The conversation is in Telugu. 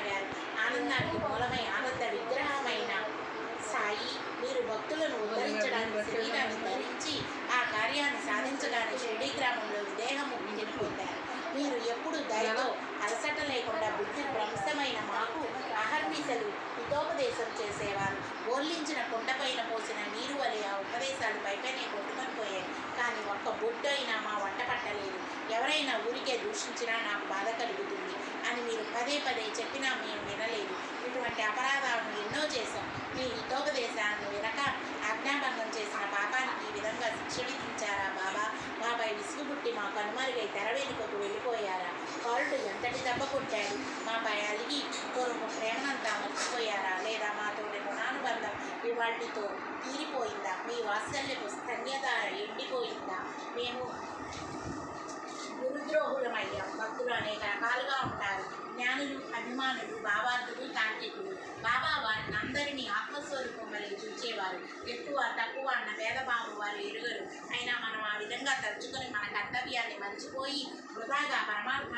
సాగారు ఆనందానికి మూలమై ఆనంద విగ్రహమైన సాయి మీరు భక్తులను ఉద్ధరించడానికి శరీరాన్ని ధరించి ఆ కార్యాన్ని సాధించడానికి షిరిడి గ్రామంలో విదేహముక్తిని పొందారు. మీరు ఎప్పుడు దయతో అలసట లేకుండా బుద్ధి భ్రంశమైన మాకు అహర్నిశలు హితోపదేశం చేసేవారు. బోర్లించిన కొండపైన పదే పదే చెప్పినా మేము వినలేదు. ఇటువంటి అపరాధాలను ఎన్నో చేశాం. మీ హితోపదేశాలను వినక ఆజ్ఞాభంగం చేసిన పాపానికి ఈ విధంగా శిక్ష విధించారా బాబా? మాపై విసుగుబుట్టి మా కనుమరుగై తెర వెళ్ళిపోయారా? కారుడు ఎంతటి దెబ్బ కొట్టాడు మాపై అలిగి పూర్వపు ప్రేమనంతా మర్చిపోయారా? లేదా మాతోటి రుణానుబంధం ఇవాటితో తీరిపోయిందా? మీ వాత్సల్యపు స్తన్యధార ఎండిపోయిందా? మేము గురుద్రోహులమయ్యాం భక్తులు అనేక రకాలుగా జ్ఞానులు అభిమానులు భావార్థులు తాంత్రికులు. బాబా వారిని అందరినీ ఆత్మస్వరూపం వలె చూచేవారు. ఎక్కువ తక్కువ అన్న భేదభావం వారు ఎరుగరు. అయినా మనం ఆ విధంగా తలుచుకొని మన కర్తవ్యాన్ని మర్చిపోయి వృధాగా పరమాత్మ